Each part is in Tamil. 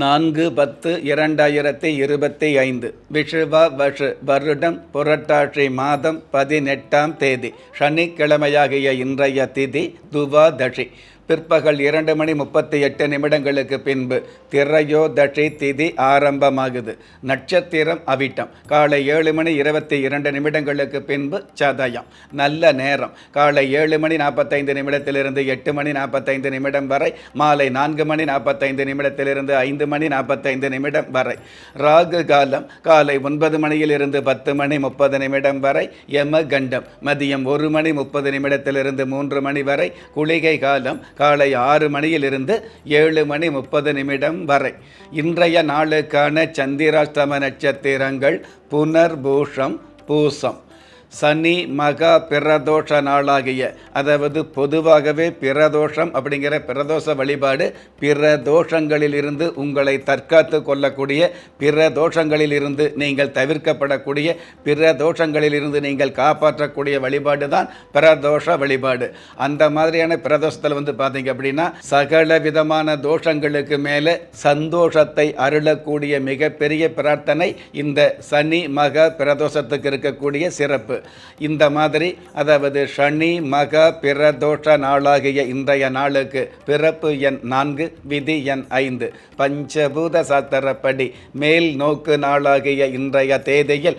நான்கு பத்து இரண்டாயிரத்தி இருபத்தி ஐந்து. விஷுவா வஷு வருடம் புரட்டாட்சி மாதம் பதினெட்டாம் தேதி. சனிக்கிழமையாகிய இன்றைய திதி துவாதஷி பிற்பகல் இரண்டு மணி முப்பத்தி எட்டு நிமிடங்களுக்கு பின்பு திரையோதஷி திதி ஆரம்பமாகுது. நட்சத்திரம் அவிட்டம். காலை ஏழு மணி இருபத்தி இரண்டு நிமிடங்களுக்கு பின்பு சதயம். நல்ல நேரம். காலை ஏழு மணி நாற்பத்தைந்து நிமிடத்திலிருந்து எட்டு மணி நாற்பத்தைந்து நிமிடம் வரை மாலை நான்கு மணி நாற்பத்தைந்து நிமிடத்திலிருந்து ஐந்து மணி நாற்பத்தைந்து நிமிடம் வரை. ராகு காலம் காலை ஒன்பது மணியிலிருந்து பத்து மணி முப்பது நிமிடம் வரை யம கண்டம் மதியம் ஒரு மணி முப்பது நிமிடத்திலிருந்து மூன்று மணி வரை. குளிகை காலம் காலை ஆறு மணியிலிருந்து ஏழு மணி முப்பது நிமிடம் வரை. இன்றைய நாளுக்கான சந்திராஷ்டம நட்சத்திரங்கள் புனர்பூஷம் பூசம். சனி மகா பிரதோஷ நாளாகிய அதாவது பொதுவாகவே பிரதோஷம் அப்படிங்கிற பிரதோஷ வழிபாடு பிற தோஷங்களிலிருந்து உங்களை தற்காத்து கொள்ளக்கூடிய பிற தோஷங்களிலிருந்து நீங்கள் தவிர்க்கப்படக்கூடிய பிற தோஷங்களிலிருந்து நீங்கள் காப்பாற்றக்கூடிய வழிபாடு தான் பிரதோஷ வழிபாடு. அந்த மாதிரியான பிரதோஷத்தில் வந்து பார்த்தீங்க அப்படின்னா சகல விதமான தோஷங்களுக்கு மேலே சந்தோஷத்தை அருளக்கூடிய மிகப்பெரிய பிரார்த்தனை இந்த சனி மக பிரதோஷத்துக்கு இருக்கக்கூடிய சிறப்பு. இந்த மாதிரி அதாவது சனி மக பிரதோஷ நாளாகிய இன்றைய நாளுக்கு பிறப்பு எண் நான்கு விதி எண் ஐந்து. பஞ்சபூத சாத்திரப்படி மேல் நோக்கு நாளாகிய இன்றைய தேதியில்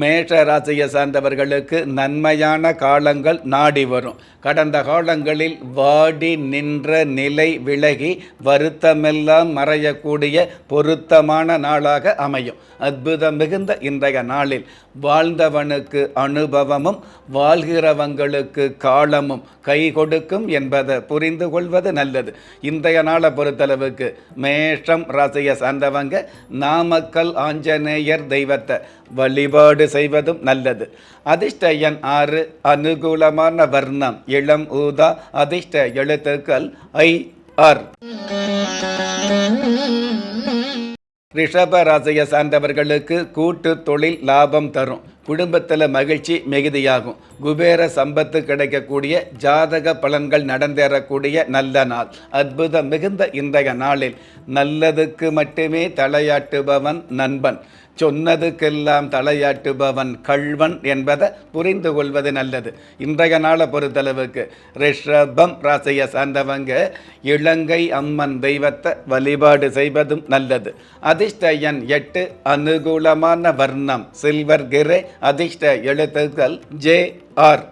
மேஷ ராசியை சார்ந்தவர்களுக்கு நன்மையான காலங்கள் நாடி வரும். கடந்த காலங்களில் வாடி நின்ற நிலை விலகி வருத்தமெல்லாம் மறையக்கூடிய பொருத்தமான நாளாக அமையும். அற்புதம் மிகுந்த இன்றைய நாளில் வாழ்ந்தவனுக்கு அனுபவமும் வாழ்கிறவங்களுக்கு காலமும் கை கொடுக்கும் என்பதை புரிந்து கொள்வது நல்லது. இன்றைய நாளை பொறுத்தளவுக்கு மேஷம் ராசியை சார்ந்தவங்க நாமக்கல் ஆஞ்சநேயர் தெய்வத்தை வழிபாடு செய்வதும் நல்லது. அதிர்ஷ்ட எண் ஆறு அனுகூலமான வர்ணம். இளம் ஊதா அதிர்ஷ்ட எழுத்துக்கள் ஐ ஆர். ரிஷப ராசியை சார்ந்தவர்களுக்கு கூட்டு தொழில் லாபம் தரும். குடும்பத்தில் மகிழ்ச்சி மிகுதியாகும். குபேர சம்பத்து கிடைக்கக்கூடிய ஜாதக பலன்கள் நடந்தேறக்கூடிய நல்ல நாள். அற்புதம் மிகுந்த இன்றைய நாளில். நல்லதுக்கு மட்டுமே தலையாட்டுபவன் நண்பன். சொன்னதுக்கெல்லாம் தலையாட்டுபவன் கள்வன் என்பதை புரிந்து கொள்வது நல்லது. இன்றைய நாளை பொறுத்தளவுக்கு ரிஷபம் ராசியை சார்ந்தவங்க இலங்கை அம்மன் தெய்வத்தை வழிபாடு செய்வதும் நல்லது. அதிர்ஷ்ட எண் எட்டு அனுகூலமான வர்ணம் சில்வர் கிரே அதிர்ஷ்ட எழுத்துக்கள் ஜே ஆர்.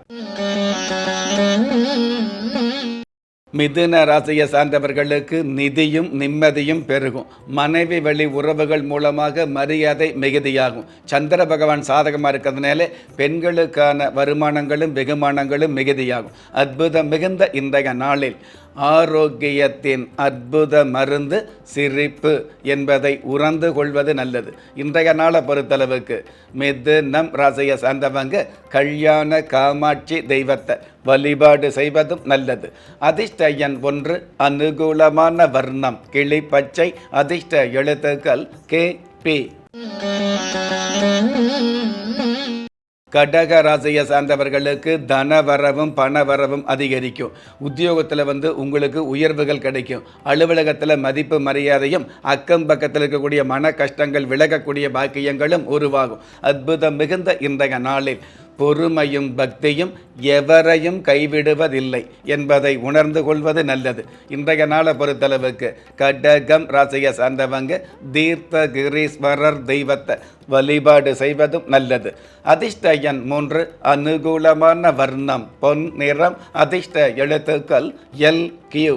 மிதுன ராசியை சார்ந்தவர்களுக்கு நிதியும் நிம்மதியும் பெருகும். மனைவி வழி உறவுகள் மூலமாக மரியாதை மிகுதியாகும். சந்திர பகவான் சாதகமாக இருக்கிறதுனால பெண்களுக்கான வருமானங்களும் வெகுமானங்களும் மிகுதியாகும். அற்புதம் மிகுந்த இன்றைய நாளில். ஆரோக்கியத்தின் அற்புத மருந்து சிரிப்பு என்பதை உறந்து கொள்வது நல்லது. இன்றைய நாளை பொறுத்தளவுக்கு மிதுனம் ராசியை சார்ந்தவங்க கல்யாண காமாட்சி தெய்வத்தை வழிபாடு செய்வதும் நல்லது. அதிர்ஷ்ட எண் ஒன்று அனுகூலமான வர்ணம் கிளி பச்சை அதிர்ஷ்ட எழுத்துக்கள் கே பி. கடக ராசியை சார்ந்தவர்களுக்கு தனவரவும் பணவரவும் அதிகரிக்கும். உத்தியோகத்தில் வந்து உங்களுக்கு உயர்வுகள் கிடைக்கும். அலுவலகத்தில் மதிப்பு மரியாதையும் அக்கம் பக்கத்தில் இருக்கக்கூடிய மன கஷ்டங்கள் விலகக்கூடிய பாக்கியங்களும் உருவாகும். அற்புதம் மிகுந்த இன்றைய நாளில். பொறுமையும் பக்தியும் எவரையும் கைவிடுவதில்லை என்பதை உணர்ந்து கொள்வது நல்லது. இன்றைய நாளை பொறுத்தளவுக்கு கடகம் ராசியை சார்ந்தவங்க தீர்த்தகிரீஸ்வரர் தெய்வத்தை வழிபாடு செய்வதும் நல்லது. அதிர்ஷ்ட எண் மூன்று அனுகூலமான வர்ணம் பொன் நிறம் அதிர்ஷ்ட எழுத்துக்கள் எல் கியூ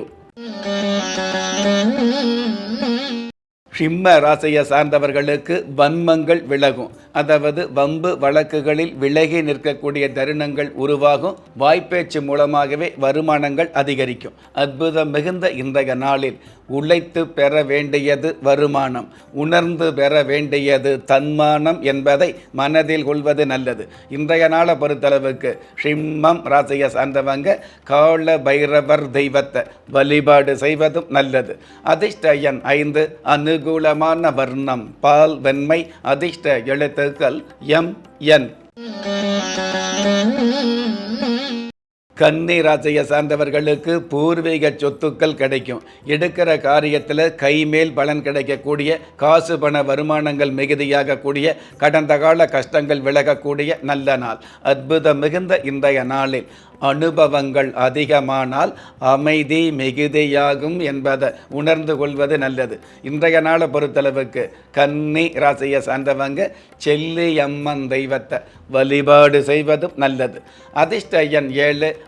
சிம்ம ராசியை சார்ந்தவர்களுக்கு வன்மங்கள் விலகும். அதாவது வம்பு வழக்குகளில் விலகி நிற்கக்கூடிய தருணங்கள் உருவாகும். வாய்ப்பேச்சு மூலமாகவே வருமானங்கள் அதிகரிக்கும். அற்புதம் மிகுந்த இன்றைய நாளில் உழைத்து பெற வேண்டியது வருமானம். உணர்ந்து பெற வேண்டியது தன்மானம் என்பதை மனதில் கொள்வது நல்லது. இன்றைய நாளை பொறுத்தளவுக்கு சிம்மம் ராசியை சார்ந்தவங்க கால பைரவர் தெய்வத்தை வழிபாடு செய்வதும் நல்லது. அதிர்ஷ்ட எண் ஐந்து அனுகூலமான வர்ணம் பால் வெண்மை அதிர்ஷ்ட எழுத்துக்கள் எம் என். கன்னி ராசியை சார்ந்தவர்களுக்கு பூர்வீக சொத்துக்கள் கிடைக்கும். எடுக்கிற காரியத்தில் கைமேல் பலன் கிடைக்கக்கூடிய காசு பண வருமானங்கள் மிகுதியாகக்கூடிய கடந்த கால கஷ்டங்கள் விலகக்கூடிய நல்ல நாள். அற்புதம் மிகுந்த இன்றைய நாளில் அனுபவங்கள் அதிகமானால் அமைதி மிகுதியாகும் என்பதை உணர்ந்து கொள்வது நல்லது. இன்றைய நாளை பொறுத்தளவுக்கு கன்னி ராசியை சார்ந்தவங்க செல்லி அம்மன் தெய்வத்தை வழிபாடு செய்வதும் நல்லது. அதிர்ஷ்ட எண் ஏழு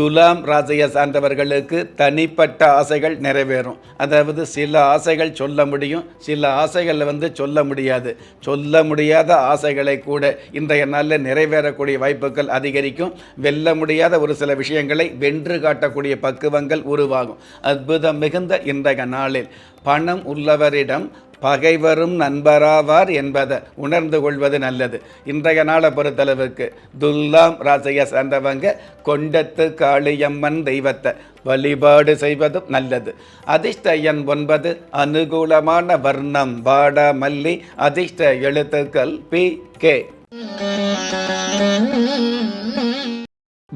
துலாம் ராசியை சார்ந்தவர்களுக்கு தனிப்பட்ட ஆசைகள் நிறைவேறும். அதாவது சில ஆசைகள் சொல்ல முடியும் சில ஆசைகளை வந்து சொல்ல முடியாது. சொல்ல முடியாத ஆசைகளை கூட இன்றைய நாளில் நிறைவேறக்கூடிய வாய்ப்புகள் அதிகரிக்கும். வெல்ல முடியாத ஒரு சில விஷயங்களை வென்று காட்டக்கூடிய பக்குவங்கள் உருவாகும். அற்புதம் மிகுந்த இன்றைய நாளில் பணம் உள்ளவரிடம் பகைவரும் நண்பராவார் என்பதை உணர்ந்து கொள்வது நல்லது. இன்றைய நாளை பொறுத்தளவுக்கு துல்லாம் ராசியை சார்ந்தவங்க கொண்டத்து காளியம்மன் தெய்வத்தை வழிபாடு செய்வதும் நல்லது. அதிர்ஷ்ட எண் ஒன்பது அனுகூலமான வர்ணம் வாடா மல்லி அதிர்ஷ்ட எழுத்துக்கள் பி கே.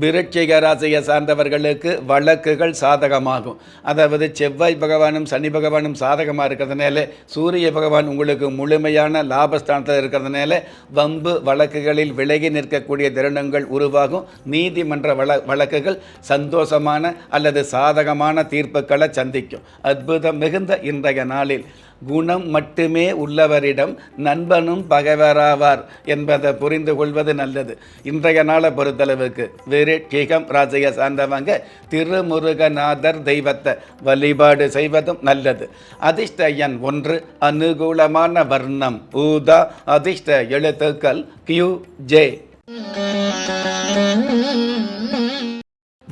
விருட்சிக ராசியை சார்ந்தவர்களுக்கு வழக்குகள் சாதகமாகும். அதாவது செவ்வாய் பகவானும் சனி பகவானும் சாதகமாக இருக்கிறதுனால சூரிய பகவான் உங்களுக்கு முழுமையான லாபஸ்தானத்தில் இருக்கிறதுனால வம்பு வழக்குகளில் விலகி நிற்கக்கூடிய தருணங்கள் உருவாகும். நீதிமன்ற வழ வழக்குகள் சந்தோஷமான அல்லது சாதகமான தீர்ப்புகளை சந்திக்கும். அற்புதம் மிகுந்த இன்றைய நாளில். குணம் மட்டுமே உள்ளவரிடம் நண்பனும் பகைவராவார் என்பதை புரிந்து கொள்வது நல்லது. இன்றைய நாளை பொறுத்தளவுக்கு விருட்சிகம் ராசியை சார்ந்தவங்க திருமுருகநாதர் தெய்வத்தை வழிபாடு செய்வதும் நல்லது. அதிர்ஷ்ட எண் ஒன்று அனுகூலமான வர்ணம் ஊதா அதிர்ஷ்ட எழுத்துக்கள் கியூ ஜே.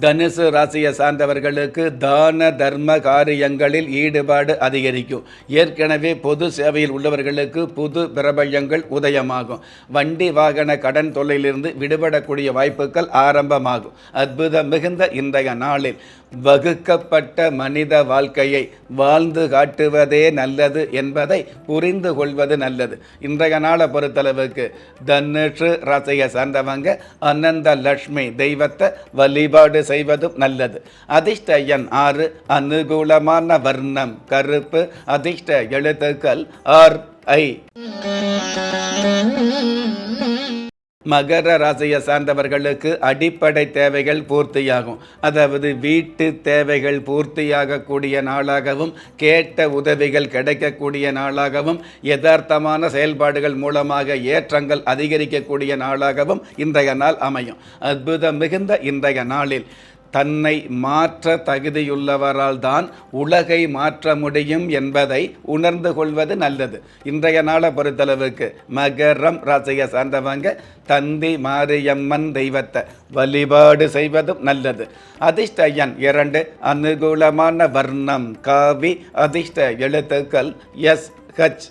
தனுசு ராசியை சார்ந்தவர்களுக்கு தான தர்ம காரியங்களில் ஈடுபாடு அதிகரிக்கும். ஏற்கனவே பொது சேவையில் உள்ளவர்களுக்கு புது பிரபல்யங்கள் உதயமாகும். வண்டி வாகன கடன் தொல்லையிலிருந்து விடுபடக்கூடிய வாய்ப்புகள் ஆரம்பமாகும். அற்புதம் மிகுந்த இன்றைய நாளில் வகுக்கப்பட்ட மனித வாழ்க்கையை வாழ்ந்து காட்டுவதே நல்லது என்பதை புரிந்து கொள்வது நல்லது. இன்றைய நாளை பொறுத்தளவுக்கு தனுஷு ராசியை சார்ந்தவங்க அனந்த லட்சுமி தெய்வத்தை வழிபாடு செய்வதும் நல்லது. அதிர்ஷ்ட எண் ஆறு அனுகூலமான வர்ணம் கருப்பு அதிர்ஷ்ட எழுத்துக்கள் ஆர் ஐ. மகர ராசியை சார்ந்தவர்களுக்கு அடிப்படை தேவைகள் பூர்த்தியாகும். அதாவது வீட்டு தேவைகள் பூர்த்தியாகக்கூடிய நாளாகவும் கேட்ட உதவிகள் கிடைக்கக்கூடிய நாளாகவும் யதார்த்தமான செயல்பாடுகள் மூலமாக ஏற்றங்கள் அதிகரிக்கக்கூடிய நாளாகவும் இன்றைய நாள் அமையும். அற்புதம் மிகுந்த இன்றைய நாளில். தன்னை மாற்ற தகுதியுள்ளவரால் தான் உலகை மாற்ற முடியும் என்பதை உணர்ந்து கொள்வது நல்லது. இன்றைய நாளை பொறுத்தளவுக்கு மகரம் ராசியை சார்ந்தவங்க தந்தி மாரியம்மன் தெய்வத்தை வழிபாடு செய்வதும் நல்லது. அதிர்ஷ்ட எண் இரண்டு அனுகூலமான வர்ணம் காவி அதிர்ஷ்ட எழுத்துக்கள் எஸ் ஹச்.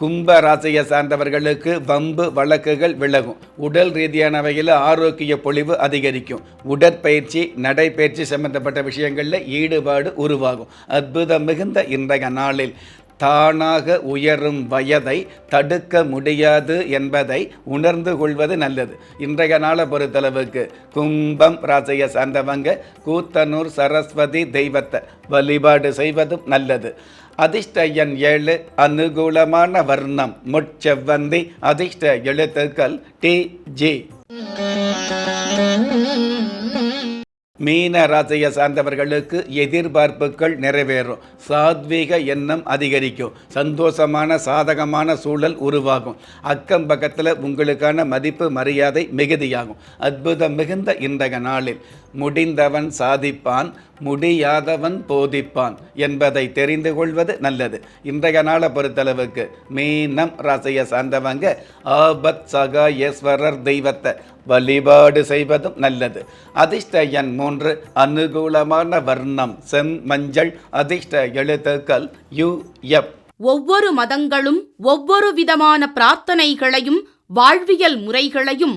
கும்ப ராசியை சார்ந்தவர்களுக்கு வம்பு வழக்குகள் விலகும். உடல் ரீதியானவையில் ஆரோக்கிய பொழிவு அதிகரிக்கும். உடற்பயிற்சி நடைப்பயிற்சி சம்பந்தப்பட்ட விஷயங்களில் ஈடுபாடு உருவாகும். அற்புதம் மிகுந்த இன்றைய நாளில் தானாக உயரும் வயதை தடுக்க முடியாது என்பதை உணர்ந்து கொள்வது நல்லது. இன்றைய நாளை பொறுத்தளவுக்கு கும்பம் ராசியை சார்ந்தவங்க கூத்தனூர் சரஸ்வதி தெய்வத்தை வழிபாடு செய்வதும் நல்லது. அதிர்ஷ்ட எண் ஏழு அனுகூலமான வர்ணம். முட்செவ்வந்தி அதிர்ஷ்ட எழுத்துக்கள் டி ஜி. மீன ராசியை சார்ந்தவர்களுக்கு எதிர்பார்ப்புகள் நிறைவேறும். சாத்வீக எண்ணம் அதிகரிக்கும். சந்தோஷமான சாதகமான சூழல் உருவாகும். அக்கம் பக்கத்தில் உங்களுக்கான மதிப்பு மரியாதை மிகுதியாகும். அற்புதம் மிகுந்த இன்றைய நாளில். முடிந்தவன் சாதிப்பான் முடியாதவன் போதிப்பான் என்பதை தெரிந்து கொள்வது நல்லது. இன்றைய நாளை பொறுத்தளவுக்கு மீனம் ராசியை சார்ந்தவங்க ஆபத் சகாயேஸ்வரர் தெய்வத்தை வழிபாடு செய்வதும் நல்லது. அதிர்ஷ்ட எண் மூன்று அனுகூலமான வர்ணம் செம் மஞ்சள் அதிர்ஷ்ட எழுத்துக்கள் யு எப் ஒவ்வொரு மதங்களும் ஒவ்வொரு விதமான பிரார்த்தனைகளையும் வாழ்வியல் முறைகளையும்